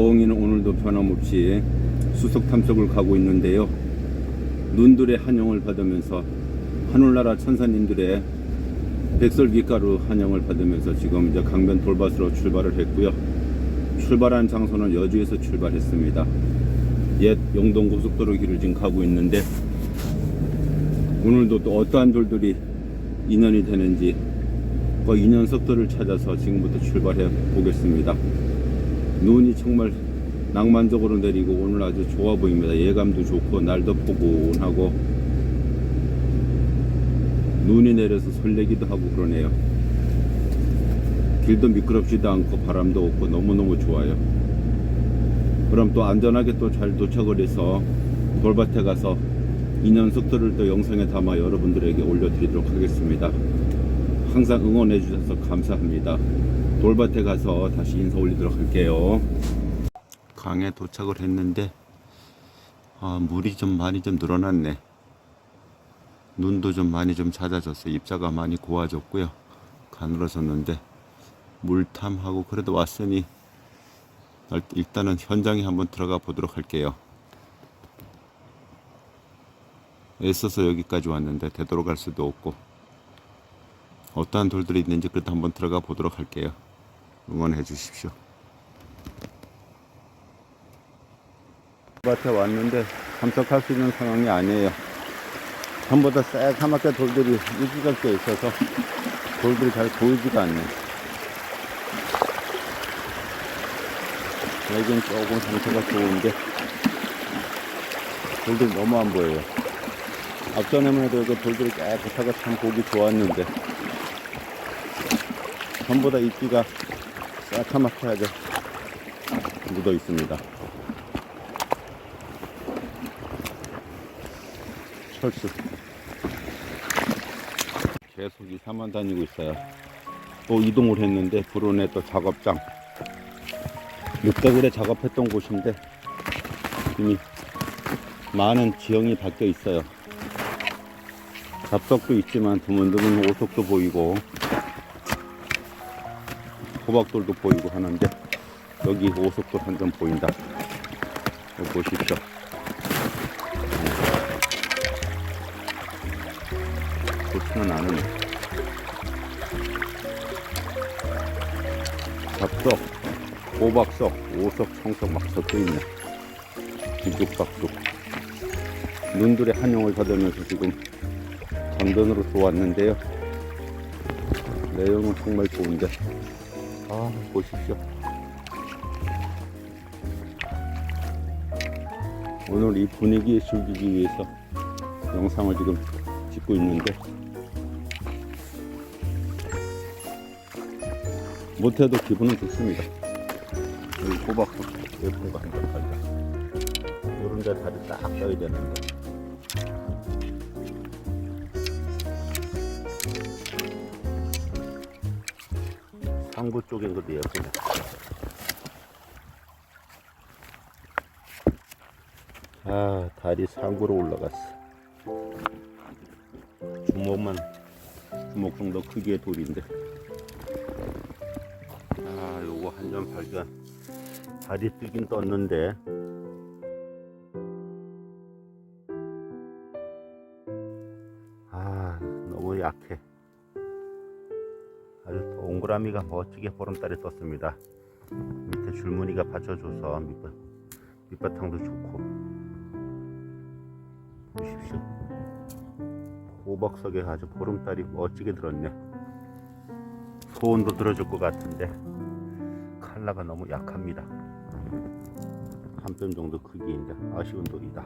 어흥이는 오늘도 변함없이 수석 탐색을 가고 있는데요. 눈들의 환영을 받으면서 하늘나라 천사님들의 백설기가루 환영을 받으면서 지금 이제 강변 돌밭으로 출발을 했고요. 출발한 장소는 여주에서 출발했습니다. 옛 영동 고속도로 길을 지금 가고 있는데 오늘도 또 어떠한 돌들이 인연이 되는지 그 인연 석도를 찾아서 지금부터 출발해 보겠습니다. 눈이 정말 낭만적으로 내리고 오늘 아주 좋아 보입니다. 예감도 좋고 날도 포근하고 눈이 내려서 설레기도 하고 그러네요. 길도 미끄럽지도 않고 바람도 없고 너무너무 좋아요. 그럼 또 안전하게 또 잘 도착을 해서 돌밭에 가서 인연 속도를 또 영상에 담아 여러분들에게 올려드리도록 하겠습니다. 항상 응원해 주셔서 감사합니다. 돌밭에 가서 다시 인사 올리도록 할게요. 강에 도착을 했는데 아, 물이 좀 많이 좀 늘어났네. 눈도 좀 많이 좀 잦아졌어요. 입자가 많이 고와졌고요. 가늘어졌는데 물탐하고 그래도 왔으니 일- 일단은 현장에 한번 들어가 보도록 할게요. 애써서 여기까지 왔는데 되도록할 수도 없고 어떠한 돌들이 있는지 그래도 한번 들어가 보도록 할게요. 응원해 주십시오. 밭에 왔는데 참석할 수 있는 상황이 아니에요. 전부 다 새카맣게 돌들이 일지적게 있어서 돌들이 잘 보이지가 않네. 여긴 조금 상태가 좋은데 돌들이 너무 안 보여요. 앞전에만 해도 이렇게 돌들이 깨끗하고 참 보기 좋았는데 전부 다 입기가 하게 묻어 있습니다. 철수. 계속 이사만 다니고 있어요. 또 이동을 했는데 불운의 또 작업장. 600일에 작업했던 곳인데 이미 많은 지형이 바뀌어 있어요. 잡석도 있지만 드문드문 오석도 보이고 호박돌도 보이고 하는데 여기 오석돌 한 점 보인다. 보십시오. 좋지는 않으네. 잡석, 호박석, 오석, 청석 막 섞여 있네. 뒤죽박죽. 눈들의 한영을 받으면서 지금 전전으로 들어왔는데요. 내용은 정말 좋은데. 아, 보십시오. 오늘 이 분위기에 즐기기 위해서 영상을 지금 찍고 있는데 못해도 기분은 좋습니다. 여기 호박도 예쁜 거 한번 팔자. 이런 데 다리 딱 떠야 되는데. 상구 쪽인 것도 예쁘네. 아, 다리 상구로 올라갔어. 주먹만, 주먹 정도 크기의 돌인데. 아, 요거 한 점 발견. 다리 뜨긴 떴는데. 아, 너무 약해. 동그라미가 멋지게 보름달이 떴습니다. 밑에 줄무늬가 받쳐줘서 밑바, 밑바탕도 좋고. 보십시오. 호박석에 아주 보름달이 멋지게 들었네. 소원도 들어줄 것 같은데 칼라가 너무 약합니다. 한 뼘 정도 크기인데 아쉬운 돌이다.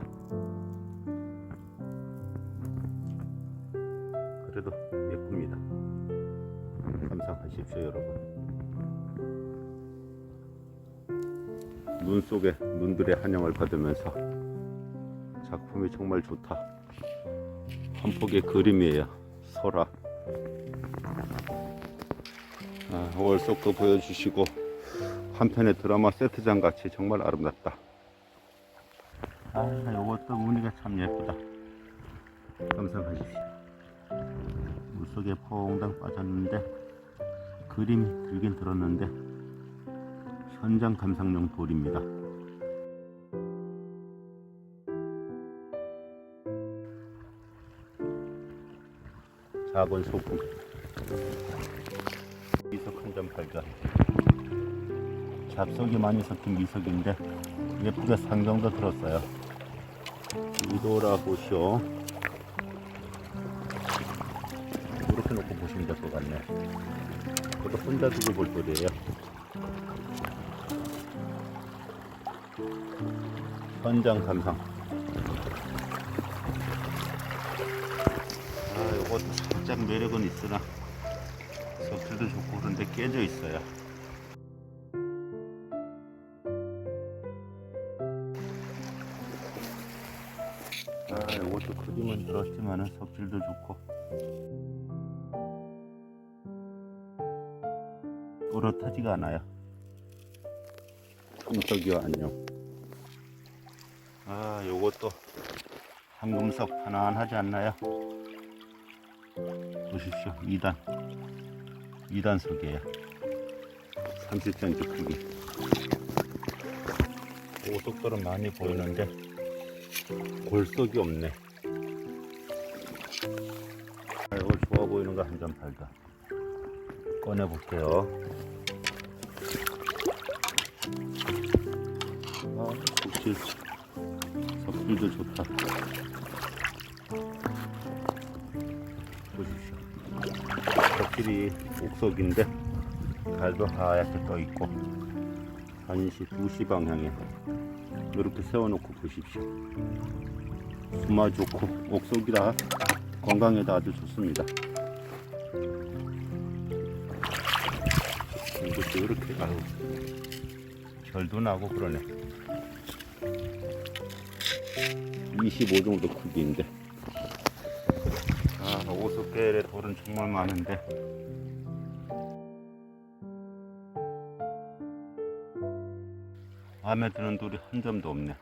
그래도 예쁩니다. 감상하십시오, 여러분. 눈 속에 눈들의 환영을 받으면서 작품이 정말 좋다. 한 폭의 그림이에요. 소라. 아, 월속도 보여주시고 한편의 드라마 세트장 같이 정말 아름답다. 아, 이것도 무늬가 참 예쁘다. 감상하십시오. 물속에 퐁당 빠졌는데 그림이 들긴 들었는데 현장 감상용 돌입니다. 작은 소품. 미석 한 점 발견. 잡석이 많이 섞인 미석인데 예쁘게 상경도 들었어요. 이도라 보시오 같네. 그것도 혼자 두고 볼 돌이에요. 현장 감상. 아 요것도 살짝 매력은 있으나 석질도 좋고 그런데 깨져 있어요. 아 요것도 크기만 들었지만은 석질도 좋고 또렷하지가 않아요. 청석이와 안녕. 아 요것도 황금석 편안하지 않나요? 보십시오. 2단. 2단 석이에요. 30cm 크기. 고속도로 많이 보이는데 골석이 없네. 아, 이걸 좋아 보이는 거 한 점 팔자. 꺼내 볼게요 석질 석질도 좋다. 보십시오. 석질이 옥석인데 갈도 하얗게 떠 있고 1시 2시 방향에 이렇게 세워놓고 보십시오. 수마 좋고 옥석이라 건강에도 아주 좋습니다. 이것도 이렇게 아유 결도 나고 그러네 25 정도 크기인데. 아 오석계의 돌은 정말 많은데. 마음에 드는 돌이 한 점도 없네.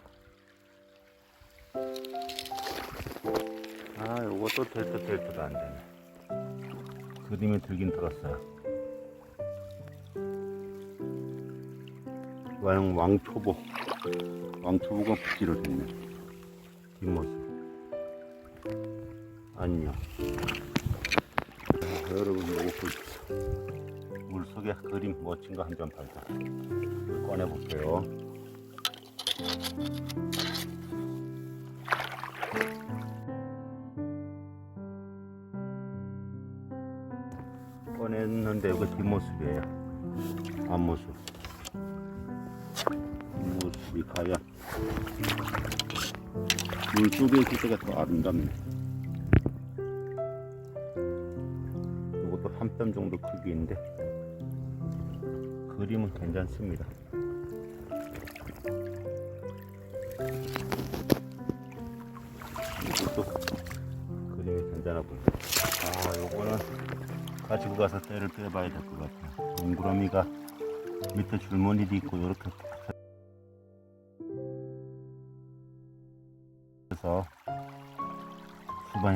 아 요것도 될 듯 될 듯 안 되네. 그림이 들긴 들었어요. 왕, 왕초보 왕초보가 붙기로 됐네. 뒷모습. 안녕. 자, 여러분 보고 물속에 그림 멋진 거 한 점 발견 이걸 꺼내 볼게요. 꺼냈는데 이거 뒷모습이에요. 앞모습 뒷모습이 가야. 물 속에 있을 때가 더 아름답네. 이것도 한 뼘 정도 크기인데 그림은 괜찮습니다. 이것도 그림이 괜찮아 보입니다 아 요거는 가지고 가서 때를 빼봐야 될 것 같아요. 동그라미가 밑에 줄무늬도 있고 이렇게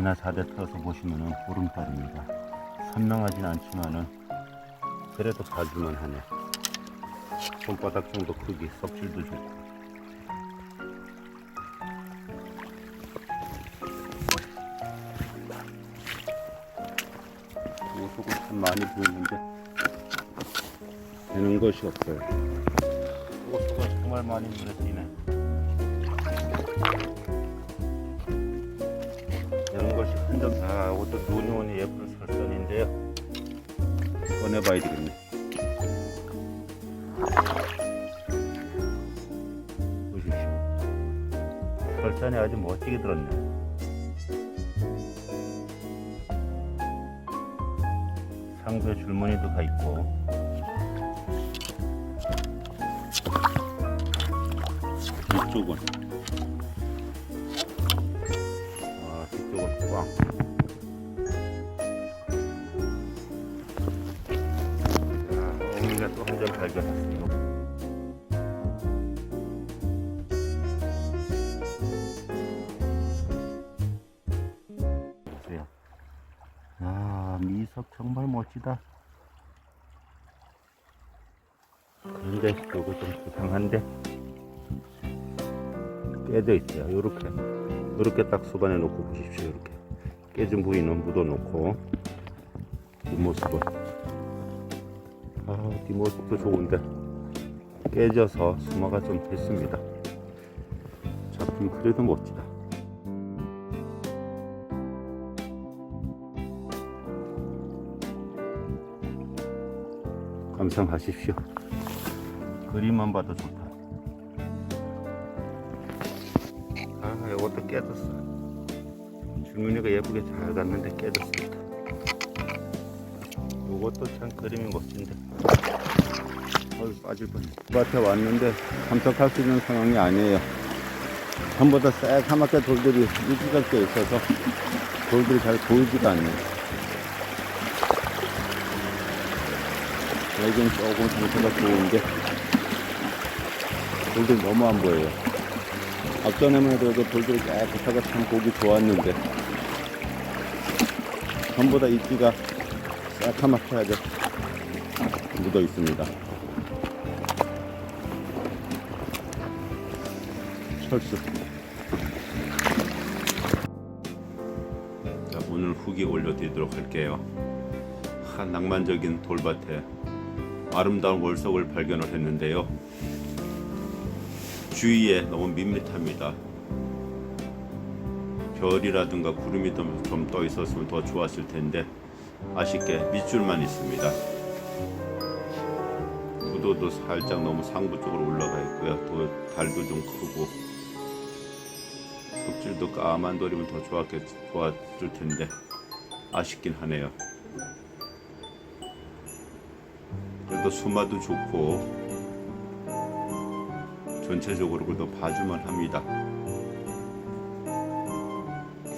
3대나 4대 타서 보시면은 보름달입니다. 선명하진 않지만은 그래도 봐주만 하네. 손바닥 정도 크기, 석질도 좋고. 조금 참 많이 보이는데 되는 것이 없어요. 이것도 정말 많이 눈에 띄네. 것이 한점 아, 이것도 눈이 오니 예쁜 설선인데요. 꺼내봐야 되겠네. 보십시오. 설산이 아주 멋지게 들었네. 상부에 줄무늬도 가 있고. 뒤쪽은 자, 어머니가 또 한 점 발견했습니다. 보세요. 아 미석 정말 멋지다. 그런데 이거 좀 수상한데? 깨져 있어요. 요렇게. 요렇게 딱 수반에 놓고 보십시오. 이렇게. 깨진 부위는 묻어 놓고 뒷모습은 아 뒷모습도 좋은데 깨져서 수마가 좀 됐습니다. 작품 그래도 멋지다. 감상하십시오. 그림만 봐도 좋다. 아, 이것도 깨졌어. 줄무늬가 예쁘게 잘 갔는데 깨졌습니다. 이것도 참 그림이 멋진데. 어이, 빠질 뻔. 밭에 왔는데 참석할 수 있는 상황이 아니에요. 전부 다 새카맣게 돌들이 껴 있어서 돌들이 잘 보이지가 않네요. 여긴 조금 상태가 좋은데 돌들 너무 안 보여요. 앞전에만 해도 이제 돌들이 깨끗하게 참 보기 좋았는데 전부 다 입기가 새카맣게 묻어 있습니다. 철수. 자, 오늘 후기 올려드리도록 할게요. 한 낭만적인 돌밭에 아름다운 월석을 발견을 했는데요. 주위에 너무 밋밋합니다. 별이라든가 구름이 좀 떠 있었으면 더 좋았을 텐데 아쉽게 밑줄만 있습니다. 구도도 살짝 너무 상부 쪽으로 올라가 있고요. 또 달도 좀 크고 껍질도 까만 돌이면 더 좋았겠 좋았을 텐데 아쉽긴 하네요. 그래도 수마도 좋고 전체적으로 그래도 봐주만 합니다.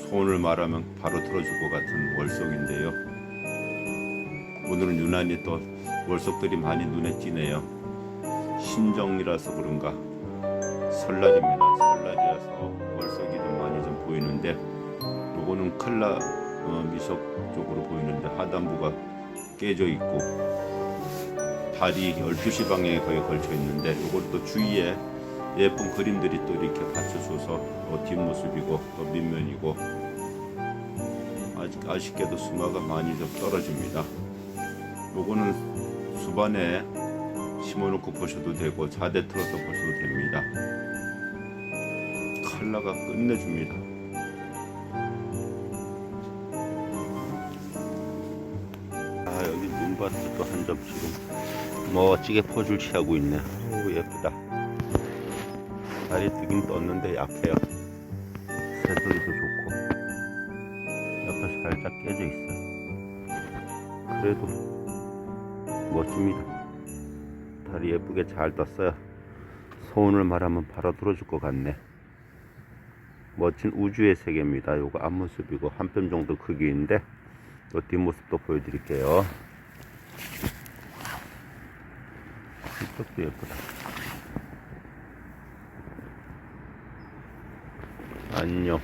손을 말하면 바로 들어줄 것 같은 월석인데요. 오늘은 유난히 또 월석들이 많이 눈에 띄네요. 신정이라서 그런가 설날입니다. 설날이라서 월석이 좀 많이 좀 보이는데 요거는 칼라 어, 미석 쪽으로 보이는데 하단부가 깨져 있고 달이 12시 방향에 거의 걸쳐 있는데 요걸 또 주위에 예쁜 그림들이 또 이렇게 받쳐줘서 어, 뒷모습이고 또 밑면이고 아직 아쉽게도 수마가 많이 좀 떨어집니다. 요거는 수반에 심어놓고 보셔도 되고 자대 틀어서 보셔도 됩니다. 컬러가 끝내줍니다. 아 여기 눈밭도 한 점 지금 멋지게 포즈를 취하고 있네. 오 예쁘다. 달이 뜨긴 떴는데 약해요. 새소리도 좋고 옆에 살짝 깨져 있어요. 그래도 멋집니다. 달이 예쁘게 잘 떴어요. 소원을 말하면 바로 들어줄 것 같네. 멋진 우주의 세계입니다. 요거 앞모습이고 한 뼘 정도 크기인데 또 뒷모습도 보여드릴게요. 이쪽도 예쁘다. 안녕.